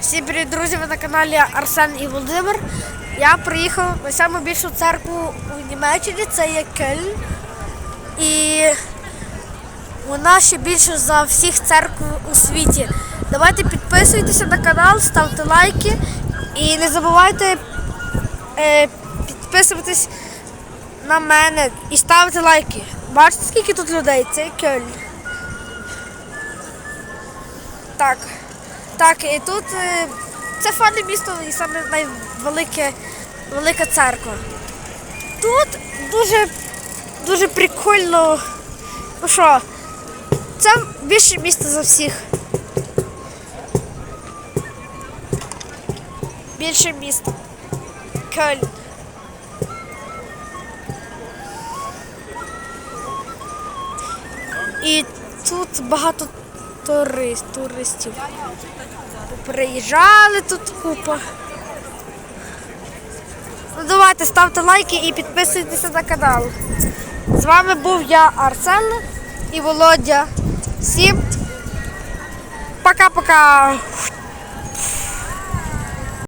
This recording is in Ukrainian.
Всім привіт, друзі! Ви на каналі Арсен і Володимир. Я приїхав на найбільшу церкву у Німеччині, це є Кельн. І вона ще більше за всіх церкв у світі. Давайте підписуйтеся на канал, ставте лайки і не забувайте е, підписуватись на мене і ставити лайки. Бачите, скільки тут людей? Це є Кельн. Так. Так, і тут е, це файне місто і саме найвелике велика церква. Тут дуже дуже прикольно. Ну що, це більше місто за всіх. Більше місто. Кельн. І тут багато турист, туристів. Приїжджали тут купа. Ну, давайте ставте лайки і підписуйтеся на канал. З вами був я Арсен і Володя. Всім пока-пока.